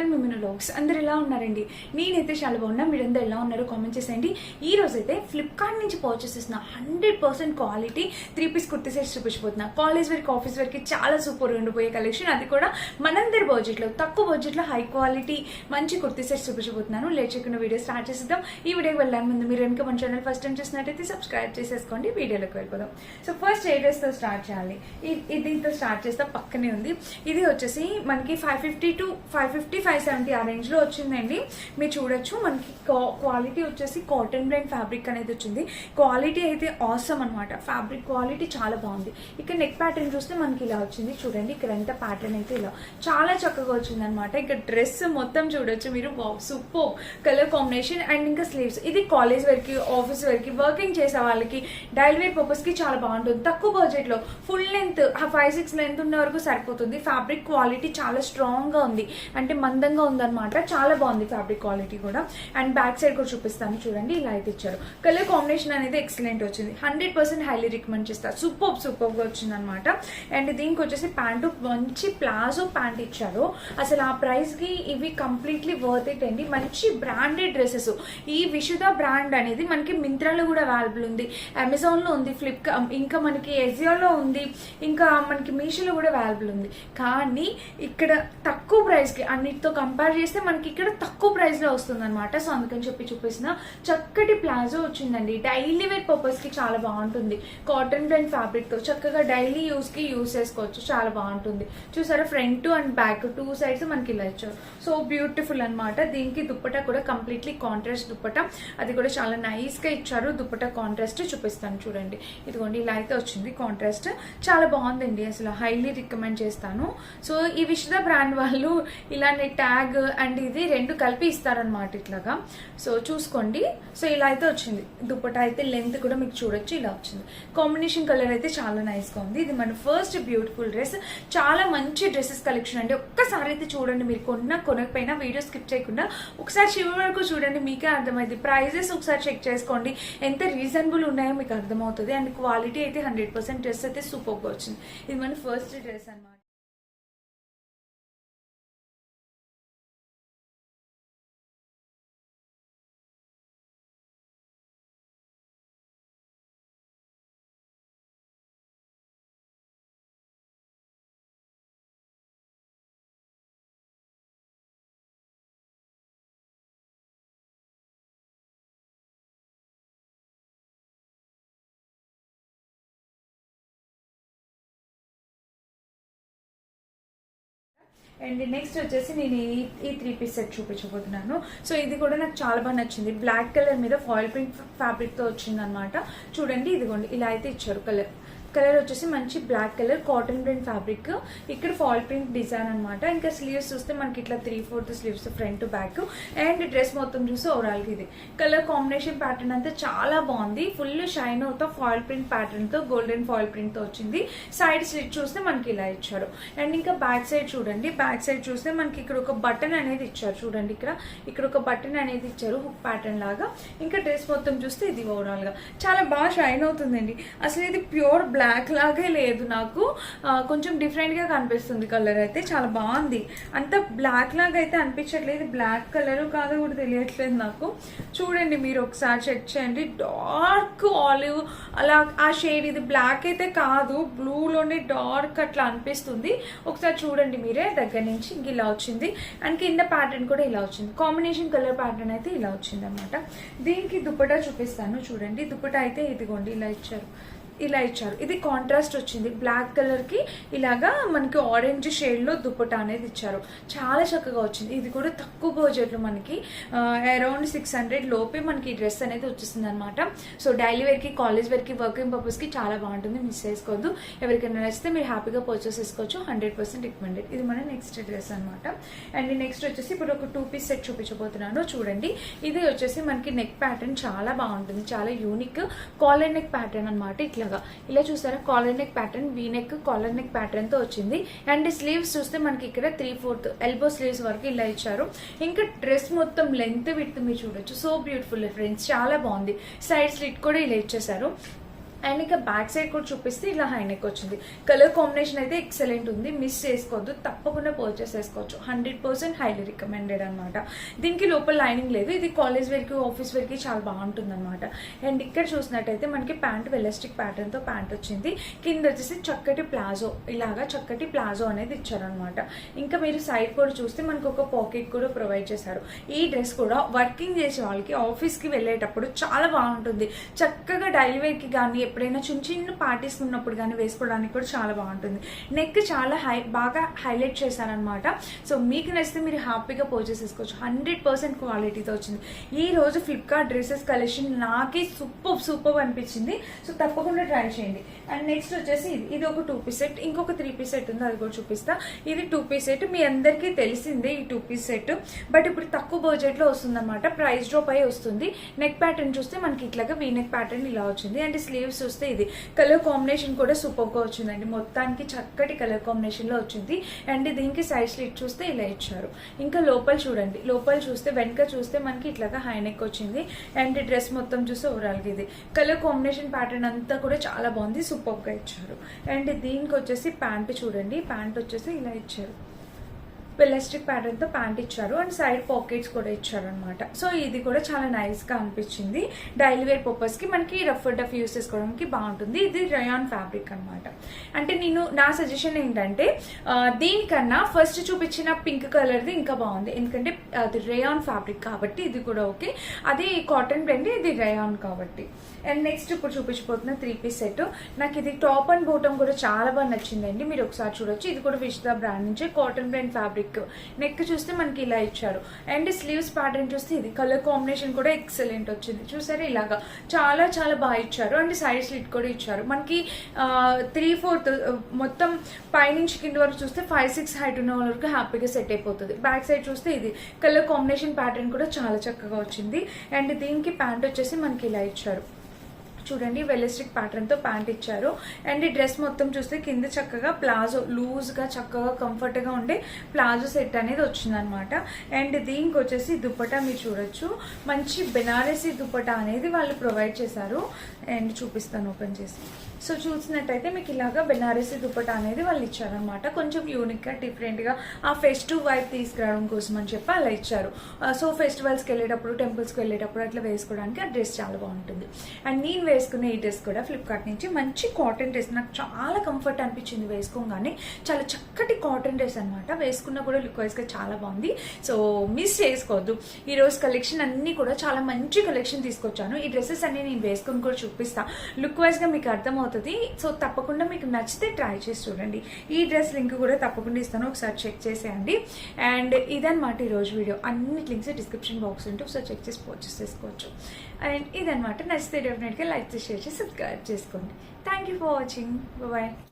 నమస్కారం మిమ్మల్ని లోక్స్ అందరు ఎలా ఉన్నారండి? నేనైతే చాలా బాగున్నా. మీరందరూ ఎలా ఉన్నారో కామెంట్ చేసేయండి. ఈ రోజు అయితే ఫ్లిప్కార్ట్ నుంచి పర్చేస్ చేసిన hundred percent quality three piece kurti sets చూపించిపోతున్నా college వరకు ఆఫీస్ వరకు చాలా సూపర్ ఉండిపోయే కలెక్షన్ అది కూడా మనందరి బడ్జెట్లో తక్కువ బడ్జెట్లో హై క్వాలిటీ మంచి కుర్తీ సెట్స్ చూపించబోతున్నాను. లేట్ చేయకుండా వీడియో స్టార్ట్ చేసేద్దాం. ఈ వీడియోకి వెళ్ళాను ముందు మీరు కనుక మన ఛానల్ ఫస్ట్ టైం చూసినట్టయితే సబ్స్క్రైబ్ చేసేసుకోండి. వీడియోలోకి వెళ్ళిపోదాం. సో ఫస్ట్ ఏ డ్రెస్తో స్టార్ట్ చేయాలి. ఇది దీంతో స్టార్ట్ చేస్తే పక్కనే ఉంది. ఇది వచ్చేసి మనకి five fifty to five fifty five seventy ఆ రేంజ్లో వచ్చిందండి. మీరు చూడొచ్చు మనకి క్వాలిటీ వచ్చేసి కాటన్ బ్రాండ్ ఫ్యాబ్రిక్ అనేది వచ్చింది. క్వాలిటీ అయితే ఆసమ్ అనమాట ఫ్యాబ్రిక్ క్వాలిటీ చాలా బాగుంది. ఇక్కడ నెక్ ప్యాటర్న్ చూస్తే మనకి ఇలా వచ్చింది. చూడండి ఇక్కడ ఎంత ప్యాటర్న్ అయితే ఇలా. చాలా చక్కగా వచ్చింది అనమాట ఇక్కడ డ్రెస్ మొత్తం చూడొచ్చు మీరు. సూపర్. కలర్ కాంబినేషన్ అండ్ ఇంకా స్లీవ్స్. ఇది కాలేజ్ వరకు ఆఫీస్ వరకు వర్కింగ్ చేసే వాళ్ళకి డైలీ వేర్ పర్పస్కి చాలా బాగుంటుంది. తక్కువ బడ్జెట్లో full length five six length ఉన్న వరకు సరిపోతుంది. ఫ్యాబ్రిక్ క్వాలిటీ చాలా స్ట్రాంగ్గా ఉంది. అంటే అందంగా ఉందన్నమాట. చాలా బాగుంది ఫ్యాబ్రిక్ క్వాలిటీ కూడా. అండ్ బ్యాక్ సైడ్ కూడా చూపిస్తాను. చూడండి ఇలా అయితే ఇచ్చారు. కలర్ కాంబినేషన్ అనేది ఎక్సలెంట్ వచ్చింది. హండ్రెడ్ పర్సెంట్ హైలీ రికమెండ్ చేస్తారు సూపర్ సూపర్గా వచ్చింది అనమాట అండ్ దీనికి వచ్చేసి ప్యాంటు మంచి ప్లాజో ప్యాంట్ ఇచ్చారు. అసలు ఆ ప్రైస్కి ఇవి కంప్లీట్లీ వర్త్ ఇట్ అండి. మంచి బ్రాండెడ్ డ్రెస్సెస్ ఈ విషుద బ్రాండ్ అనేది మనకి మింత్రాలో కూడా అవైలబుల్ ఉంది. అమెజాన్లో ఉంది ఫ్లిప్కార్ట్ ఇంకా మనకి ఎజియోలో ఉంది ఇంకా మనకి మీషోలో కూడా అవైలబుల్ ఉంది. కానీ ఇక్కడ తక్కువ ప్రైస్కి తో కంపేర్ చేస్తే మనకి ఇక్కడ తక్కువ ప్రైస్లో వస్తుంది అనమాట సో అందుకని చెప్పి చూపిస్తున్న. చక్కటి ప్లాజో వచ్చిందండి. డైలీ వేర్ పర్పస్కి చాలా బాగుంటుంది. కాటన్ బ్లెండ్ ఫ్యాబ్రిక్తో చక్కగా డైలీ యూస్కి యూస్ చేసుకోవచ్చు. చాలా బాగుంటుంది. చూసారా front and back two sides మనకి ఇలా ఇచ్చారు. సో బ్యూటిఫుల్ అన్నమాట. దీనికి దుప్పట కూడా కంప్లీట్లీ కాంట్రాస్ట్ దుప్పట. అది కూడా చాలా నైస్గా ఇచ్చారు. దుప్పట కాంట్రాస్ట్ చూపిస్తాను చూడండి. ఇదిగోండి ఇలా అయితే వచ్చింది కాంట్రాస్ట్ చాలా బాగుందండి. అసలు హైలీ రికమెండ్ చేస్తాను. సో ఈ విషద బ్రాండ్ వాళ్ళు ఇలా ట్యాగ్ అండ్ ఇది రెండు కలిపి ఇస్తారనమాట ఇట్లాగా. సో చూసుకోండి. సో ఇలా అయితే వచ్చింది. దుప్పటా అయితే లెంత్ కూడా మీకు చూడొచ్చు ఇలా వచ్చింది. కాంబినేషన్ కలర్ అయితే చాలా నైస్గా ఉంది. ఇది మన ఫస్ట్ బ్యూటిఫుల్ డ్రెస్ చాలా మంచి డ్రెస్సెస్ కలెక్షన్ అండి. ఒక్కసారి అయితే చూడండి మీరు కొన్నా కొనకపోయినా వీడియో స్కిప్ చేయకుండా ఒకసారి చివరి వరకు చూడండి మీకే అర్థమైంది ప్రైజెస్ ఒకసారి చెక్ చేసుకోండి. ఎంత రీజనబుల్ ఉన్నాయో మీకు అర్థమవుతుంది. అండ్ క్వాలిటీ అయితే హండ్రెడ్ పర్సెంట్ డ్రెస్ అయితే సూపర్గా వచ్చింది. ఇది మన ఫస్ట్ డ్రెస్ అన్నమాట. అండ్ నెక్స్ట్ వచ్చేసి నేను ఈ ఈ త్రీ పీస్ సెట్ చూపించబోతున్నాను. సో ఇది కూడా నాకు చాలా బాగా నచ్చింది. బ్లాక్ కలర్ మీద ఫాయిల్ ప్రింట్ ఫ్యాబ్రిక్తో వచ్చింది చూడండి ఇదిగోండి ఇలా అయితే ఇచ్చారు కలర్ కలర్ వచ్చేసి మంచి black colour cotton print fabric ఇక్కడ ఫాల్ ప్రింట్ డిజైన్ అనమాట ఇంకా స్లీవ్స్ చూస్తే మనకి ఇట్లా three fourth sleeves front back and dress మొత్తం చూస్తే ఓవరాల్ ఇది. కలర్ కాంబినేషన్ ప్యాటర్న్ అంతా చాలా బాగుంది. ఫుల్ షైన్ అవుతా ఫాయిల్ ప్రింట్ ప్యాటర్న్తో గోల్డెన్ ఫాయిల్ ప్రింట్తో వచ్చింది. సైడ్ స్లిట్ చూస్తే మనకి ఇలా ఇచ్చారు. అండ్ ఇంకా బ్యాక్ సైడ్ చూడండి. బ్యాక్ సైడ్ చూస్తే మనకి ఇక్కడ ఒక బటన్ అనేది ఇచ్చారు. చూడండి ఇక్కడ. ఇక్కడ ఒక బటన్ అనేది ఇచ్చారు హుక్ ప్యాటర్న్ లాగా. ఇంకా డ్రెస్ మొత్తం చూస్తే ఇది ఓవరాల్గా. చాలా బాగా షైన్ అవుతుందండి. అసలు ఇది ప్యూర్ బ్లాక్ బ్లాక్ లాగే లేదు నాకు. కొంచెం డిఫరెంట్గా కనిపిస్తుంది కలర్ అయితే చాలా బాగుంది. అంత బ్లాక్ లాగా అయితే అనిపించట్లేదు. బ్లాక్ కలర్ కాదో కూడా తెలియట్లేదు నాకు. చూడండి మీరు ఒకసారి చెక్ చేయండి. డార్క్ ఆలివ్ అలా ఆ షేడ్ ఇది బ్లాక్ అయితే కాదు. బ్లూలోనే డార్క్ అట్లా అనిపిస్తుంది. ఒకసారి చూడండి మీరే దగ్గర నుంచి ఇంక ఇలా వచ్చింది. అండ్ కింద ప్యాటర్న్ కూడా ఇలా వచ్చింది. కాంబినేషన్ కలర్ ప్యాటర్న్ అయితే ఇలా వచ్చింది అనమాట దీనికి దుప్పటా చూపిస్తాను. చూడండి దుప్పటా అయితే ఇదిగోండి ఇలా ఇచ్చారు. ఇలా ఇచ్చారు. ఇది కాంట్రాస్ట్ వచ్చింది. బ్లాక్ కలర్కి ఇలాగా మనకి ఆరెంజ్ షేడ్లో దుప్పటా అనేది ఇచ్చారు. చాలా చక్కగా వచ్చింది. ఇది కూడా తక్కువ బడ్జెట్లో మనకి అరౌండ్ సిక్స్ హండ్రెడ్ లోపే మనకి డ్రెస్ అనేది వచ్చేస్తుంది అనమాట సో డైలీ వేర్కి కాలేజ్ వేర్కి వర్కింగ్ పర్పస్కి చాలా బాగుంటుంది. మిస్ చేసుకోవద్దు. ఎవరికైనా నచ్చితే మీరు హ్యాపీగా పర్చేస్ చేసుకోవచ్చు. హండ్రెడ్ పర్సెంట్ రికమెండెడ్ ఇది మన నెక్స్ట్ డ్రెస్ అనమాట అండ్ నెక్స్ట్ వచ్చేసి ఇప్పుడు ఒక టూ పీస్ సెట్ చూపించబోతున్నాను. చూడండి. ఇది వచ్చేసి మనకి నెక్ ప్యాటర్న్ చాలా బాగుంటుంది. చాలా యూనిక్ కాలర్ నెక్ ప్యాటర్న్ అనమాట ఇట్లాగా ఇలా చూసారా? Collar neck pattern V neck collar neck ప్యాటర్న్తో వచ్చింది. అండ్ స్లీవ్స్ చూస్తే మనకి ఇక్కడ త్రీ ఫోర్త్ ఎల్బో స్లీవ్స్ వరకు ఇలా ఇచ్చారు. ఇంకా డ్రెస్ మొత్తం లెంత్ విత్ మీరు చూడొచ్చు. సో బ్యూటిఫుల్ ఫ్రెండ్స్ చాలా బాగుంది. సైడ్ స్లిట్ కూడా ఇలా ఇచ్చేసారు అండ్ ఇక బ్యాక్ సైడ్ కూడా చూపిస్తే ఇలా హైనెక్ వచ్చింది. కలర్ కాంబినేషన్ అయితే ఎక్సలెంట్ ఉంది. మిస్ చేసుకోవద్దు. తప్పకుండా పర్చేస్ చేసుకోవచ్చు. హండ్రెడ్ పర్సెంట్ హైలీ రికమెండెడ్ అనమాట దీనికి లోపల లైనింగ్ లేదు. ఇది కాలేజ్ వేర్కి ఆఫీస్ వేర్కి చాలా బాగుంటుంది అనమాట అండ్ ఇక్కడ చూసినట్టయితే మనకి ప్యాంట్ వెలస్టిక్ ప్యాటర్న్తో ప్యాంట్ వచ్చింది. కింద వచ్చేసి చక్కటి ప్లాజో ఇలాగా చక్కటి ప్లాజో అనేది ఇచ్చారనమాట ఇంకా మీరు సైడ్ కూడా చూస్తే మనకు ఒక పాకెట్ కూడా ప్రొవైడ్ చేశారు. ఈ డ్రెస్ కూడా వర్కింగ్ చేసే వాళ్ళకి ఆఫీస్కి వెళ్ళేటప్పుడు చాలా బాగుంటుంది. చక్కగా డైలీ వేర్కి కానీ ఎప్పుడైనా చిన్న చిన్న పార్టీస్ ఉన్నప్పుడు కానీ వేసుకోవడానికి కూడా చాలా బాగుంటుంది. నెక్ చాలా హై బాగా హైలైట్ చేశారనమాట సో మీకు నచ్చితే మీరు హ్యాపీగా పర్చేస్ చేసుకోవచ్చు. హండ్రెడ్ పర్సెంట్ క్వాలిటీతో వచ్చింది. ఈ రోజు ఫ్లిప్కార్ట్ డ్రెస్సెస్ కలెక్షన్ నాకే సూపర్ సూపర్ అనిపించింది. సో తప్పకుండా ట్రై చేయండి. అండ్ నెక్స్ట్ వచ్చేసి ఇది. ఇది ఒక టూ పీస్ సెట్ ఇంకొక త్రీ పీస్ సెట్ ఉంది. అది కూడా చూపిస్తా. ఇది టూ పీస్ సెట్ మీ అందరికీ తెలిసిందే ఈ టూ పీస్ సెట్ బట్ ఇప్పుడు తక్కువ బడ్జెట్లో వస్తుందన్నమాట. ప్రైస్ డ్రాప్ అయి వస్తుంది. నెక్ ప్యాటర్న్ చూస్తే మనకి ఇట్లాగా వీ నెక్ ప్యాటర్న్ ఇలా వచ్చింది. అండ్ స్లీవ్స్ చూస్తే ఇది కలర్ కాంబినేషన్ కూడా సూపర్గా వచ్చిందండి. మొత్తానికి చక్కటి కలర్ కాంబినేషన్లో వచ్చింది. అండ్ దీనికి సైడ్ స్లిట్ చూస్తే ఇలా ఇచ్చారు. ఇంకా లోపల చూడండి. లోపల చూస్తే వెనక చూస్తే మనకి ఇట్లాగా హై నెక్ వచ్చింది. అండ్ డ్రెస్ మొత్తం చూస్తే ఓవరాల్గా ఇది. కలర్ కాంబినేషన్ ప్యాటర్న్ అంతా కూడా చాలా బాగుంది. సూపర్గా ఇచ్చారు. అండ్ దీనికి వచ్చేసి ప్యాంట్ చూడండి. ప్యాంట్ వచ్చేసి ఇలా ఇచ్చారు. పెలాస్టిక్ ప్యాటర్న్తో ప్యాంట్ ఇచ్చారు అండ్ సైడ్ పాకెట్స్ కూడా ఇచ్చారు అనమాట సో ఇది కూడా చాలా నైస్గా అనిపించింది. డైలీ వేర్ పర్పస్కి మనకి రఫ్ డఫ్ యూస్ చేసుకోవడానికి బాగుంటుంది. ఇది రయాన్ ఫ్యాబ్రిక్ అన్నమాట. అంటే నేను నా సజెషన్ ఏంటంటే దీనికన్నా ఫస్ట్ చూపించిన పింక్ కలర్ది ఇంకా బాగుంది. ఎందుకంటే అది రేయాన్ ఫ్యాబ్రిక్ కాబట్టి ఇది కూడా ఓకే అది కాటన్ బ్లెండ్ ఇది రేయాన్ కాబట్టి. అండ్ నెక్స్ట్ ఇప్పుడు చూపించబోతున్న త్రీ పీస్ సెట్ నాకు ఇది టాప్ అండ్ బోటం కూడా చాలా బాగా నచ్చిందండి. మీరు ఒకసారి చూడొచ్చు. ఇది కూడా విష్దా బ్రాండ్ నుంచి కాటన్ బ్లెండ్ ఫ్యాబ్రిక్ నెక్ చూస్తే మనకి ఇలా ఇచ్చారు. అండ్ స్లీవ్స్ ప్యాటర్న్ చూస్తే ఇది కలర్ కాంబినేషన్ కూడా ఎక్సలెంట్ వచ్చింది. చూసారా ఇలాగా? చాలా చాలా బాగా ఇచ్చారు. అండ్ సైడ్ స్లిట్ కూడా ఇచ్చారు. మనకి త్రీ ఫోర్త్ మొత్తం పైనుంచి కింద వరకు చూస్తే ఫైవ్ సిక్స్ హైట్ ఉన్న వరకు హ్యాపీగా సెట్ అయిపోతుంది. బ్యాక్ సైడ్ చూస్తే ఇది కలర్ కాంబినేషన్ ప్యాటర్న్ కూడా చాలా చక్కగా వచ్చింది. అండ్ దీనికి ప్యాంట్ వచ్చేసి మనకి ఇలా ఇచ్చారు. చూడండి వెలిస్టిక్ ప్యాటర్న్తో ప్యాంట్ ఇచ్చారు. అండ్ ఈ డ్రెస్ మొత్తం చూస్తే కింద చక్కగా ప్లాజో లూజ్గా చక్కగా కంఫర్ట్గా ఉండే ప్లాజో సెట్ అనేది వచ్చిందనమాట అండ్ దీనికి వచ్చేసి దుప్పటా మీరు చూడొచ్చు. మంచి బెనారసీ దుప్పటా అనేది వాళ్ళు ప్రొవైడ్ చేశారు. అండ్ చూపిస్తాను ఓపెన్ చేసి. సో చూసినట్టయితే మీకు ఇలాగా బెనారసీ దుప్పట అనేది వాళ్ళు ఇచ్చారనమాట కొంచెం యూనిక్గా డిఫరెంట్గా ఆ ఫెస్టివ్ వైబ్ తీసుకురావడం కోసం అని చెప్పి అలా ఇచ్చారు. సో ఫెస్టివల్స్కి వెళ్ళేటప్పుడు టెంపుల్స్కి వెళ్ళేటప్పుడు అట్లా వేసుకోవడానికి ఆ డ్రెస్ చాలా బాగుంటుంది. అండ్ నేను వేసుకునే ఈ డ్రెస్ కూడా ఫ్లిప్కార్ట్ నుంచి మంచి కాటన్ డ్రెస్ నాకు చాలా కంఫర్ట్ అనిపించింది వేసుకోగానే. చాలా చక్కటి కాటన్ డ్రెస్ అనమాట వేసుకున్న కూడా లుక్ వైజ్గా చాలా బాగుంది. సో మిస్ చేసుకోవద్దు. ఈరోజు కలెక్షన్ అన్నీ కూడా చాలా మంచి కలెక్షన్ తీసుకొచ్చాను. ఈ డ్రెస్సెస్ అన్ని నేను వేసుకొని కూడా చూపిస్తా. లుక్ వైజ్గా మీకు అర్థమవుతుంది సో తప్పకుండా మీకు నచ్చితే ట్రై చేసి చూడండి. ఈ డ్రెస్ లింక్ కూడా తప్పకుండా ఇస్తాను. ఒకసారి చెక్ చేసేయండి. అండ్ ఇదన్నమాట ఈరోజు వీడియో. అన్ని లింక్స్ డిస్క్రిప్షన్ బాక్స్ ఉంటే ఒకసారి చెక్ చేసి పర్చేస్ చేసుకోవచ్చు. అండ్ ఇదన్నమాట నచ్చితే డెఫినెట్గా లైక్ చేసి షేర్ చేసి సబ్స్క్రైబ్ చేసుకోండి. Thank you for watching bye